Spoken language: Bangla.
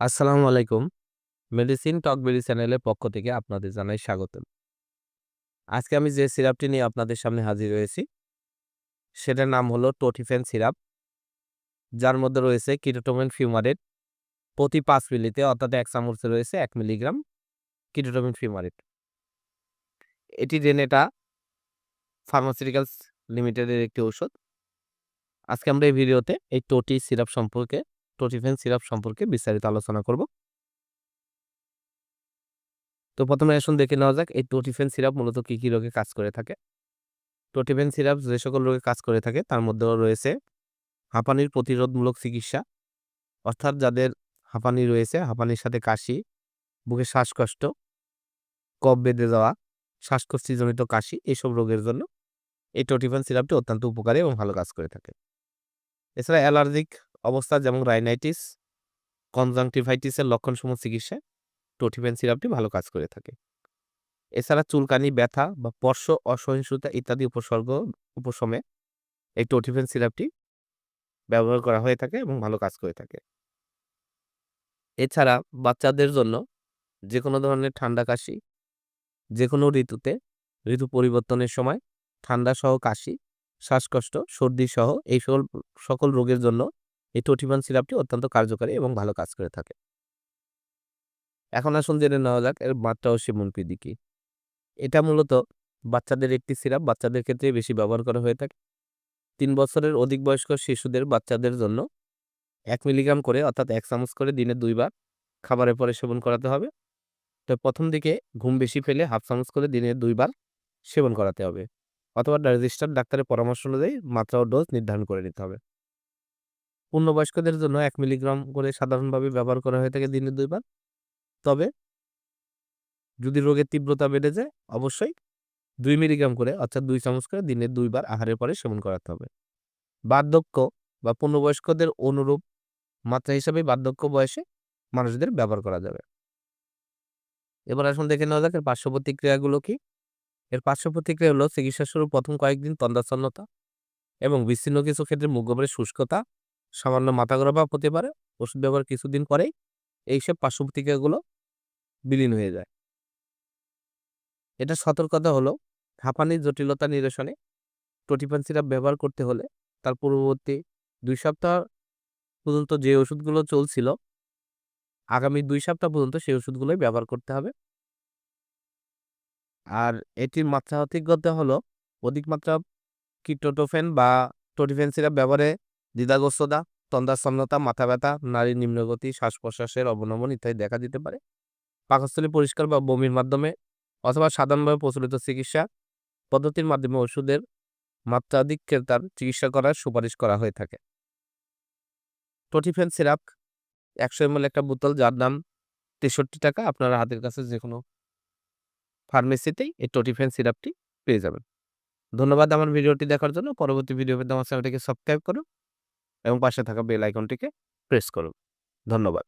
আসসালামু আলাইকুম। মেডিসিন টক টকবেরি চ্যানেলের পক্ষ থেকে আপনাদের জানাই স্বাগত আজকে আমি যে সিরাপটি নিয়ে আপনাদের সামনে হাজির হয়েছি, সেটার নাম হলো টোটিফেন সিরাপ। যার মধ্যে রয়েছে কিটোটোমেন ফিউমারেট প্রতি পাঁচ মিলিতে অর্থাৎ এক চামচে রয়েছে এক মিলিগ্রাম কিটোটোমেন ফিউমারেট। এটি রেনেটা ফার্মাসিউটিক্যালস লিমিটেডের একটি ঔষধ। আজকে আমরা এই ভিডিওতে এই টোটি সিরাপ সম্পর্কে টোটিফেন সিরাপ সম্পর্কে বিস্তারিত আলোচনা করব। তো প্রথমে আসুন দেখে নেওয়া যাক এই টোটিফেন সিরাপ মূলত কী, কী রোগে কাজ করে থাকে। টোটিফেন সিরাপ যে সকল রোগে কাজ করে থাকে তার মধ্যেও রয়েছে হাঁপানির প্রতিরোধমূলক চিকিৎসা অর্থাৎ যাদের হাঁপানি রয়েছে, হাঁপানির সাথে কাশি, বুকে শ্বাসকষ্ট, কফ বেঁধে যাওয়া, শ্বাসকষ্টিজনিত কাশি এসব রোগের জন্য এই টোটিফেন সিরাপটি অত্যন্ত উপকারী এবং ভালো কাজ করে থাকে। এছাড়া অ্যালার্জিক অবস্থা যেমন রাইনাইটিস, কনজাংটিভাইটিসের লক্ষণসমূহ চিকিৎসায় টোটিফেন সিরাপটি ভালো কাজ করে থাকে। এছাড়া চুলকানি, ব্যথা বা পর্শ অসহিষ্ণুতা ইত্যাদি উপসর্গ উপশমে এই টোটিফেন সিরাপটি ব্যবহার করা হয়ে থাকে এবং ভালো কাজ করে থাকে। এছাড়া বাচ্চাদের জন্য যে কোনো ধরনের ঠান্ডা কাশি, যে কোনো ঋতুতে ঋতু পরিবর্তনের সময় ঠান্ডা সহ কাশি, শ্বাসকষ্ট, সর্দি সহ এই সকল সকল রোগের জন্য এই টোটিফেন সিরাপটি অত্যন্ত কার্যকারী এবং ভালো কাজ করে থাকে। এখন আসুন জেনে নেওয়া যাক এর মাত্রা ও সেবনবিধি কী। এটা মূলত বাচ্চাদের একটি সিরাপ, বাচ্চাদের ক্ষেত্রে বেশি ব্যবহার করা হয়ে থাকে। তিন বছরের অধিক বয়স্ক শিশুদের বাচ্চাদের জন্য এক মিলিগ্রাম করে, অর্থাৎ এক চামচ করে দিনে দুইবার খাবারের পরে সেবন করাতে হবে। তো প্রথম দিকে ঘুম বেশি ফেলে হাফ চামচ করে দিনে দুইবার সেবন করাতে হবে। অথবা রেজিস্টার্ড ডাক্তারের পরামর্শ অনুযায়ী মাত্রা ও ডোজ নির্ধারণ করে নিতে হবে। পূর্ণবয়স্কদের জন্য এক মিলিগ্রাম করে সাধারণভাবে ব্যবহার করা হয়ে থাকে দিনে দুইবার তবে যদি রোগের তীব্রতা বেড়ে যায় অবশ্যই দুই মিলিগ্রাম করে অর্থাৎ দুই চামচ করে দিনে ২ বার আহারের পরে সেবন করাতে হবে। বার্ধক্য বা পূর্ণবয়স্কদের অনুরূপ মাত্রা হিসাবে বার্ধক্য বয়সে মানুষদের ব্যবহার করা যাবে। এবার আসুন দেখে নেওয়া যাক এর পার্শ্ব প্রতিক্রিয়াগুলো কী? এর পার্শ্ব প্রতিক্রিয়া হলো চিকিৎসা শুরুর প্রথম কয়েকদিন তন্দ্রাচ্ছন্নতা এবং বিচ্ছিন্ন কিছু ক্ষেত্রে মুখ শুষ্কতা, সামান্য মাথা ভাব হতে পারে। ওষুধ ব্যবহার কিছুদিন পরেই এইসব পার্শ্ব বিলীন হয়ে যায়। এটার সতর্কতা হলো হাঁপানির জটিলতা নিরসনে টোটিফেন সিরাপ ব্যবহার করতে হলে তার পূর্ববর্তী দুই সপ্তাহ পর্যন্ত যে ওষুধগুলো চলছিল, আগামী দুই সপ্তাহ পর্যন্ত সেই ওষুধগুলোই ব্যবহার করতে হবে। আর এটির মাত্রা অধিকতা হলো অধিক মাত্রা কিটোটোফেন বা টোটিফেন সিরাপ ব্যবহারে দ্বিধাগ্রস্ততা, তন্দ্রাচ্ছন্নতা, মাথা ব্যথা, নারীর নিম্নগতি, শ্বাস-প্রশ্বাসের অবনমন ইত্যাদি দেখা দিতে পারে। পাকস্থলী পরিষ্কার বা বমির মাধ্যমে অথবা সাধারণভাবে প্রচলিত চিকিৎসা পদ্ধতির মাধ্যমে ওষুধের মাত্রাধিক ক্রেতার চিকিৎসা করার সুপারিশ করা হয়ে থাকে। টোটিফেন সিরাপ ১০০ এমএল একটা বোতল যার দাম ৳৬৩ আপনারা হাতের কাছে যেকোনো ফার্মেসিতেই এই টোটিফেন সিরাপটি পেয়ে যাবেন। ধন্যবাদ আমার ভিডিওটি দেখার জন্য। পরবর্তী ভিডিও পেতে আমার চ্যানেলটিকে সাবস্ক্রাইব করুন এবং পাশে থাকা বেল আইকনটিকে প্রেস করুন। ধন্যবাদ।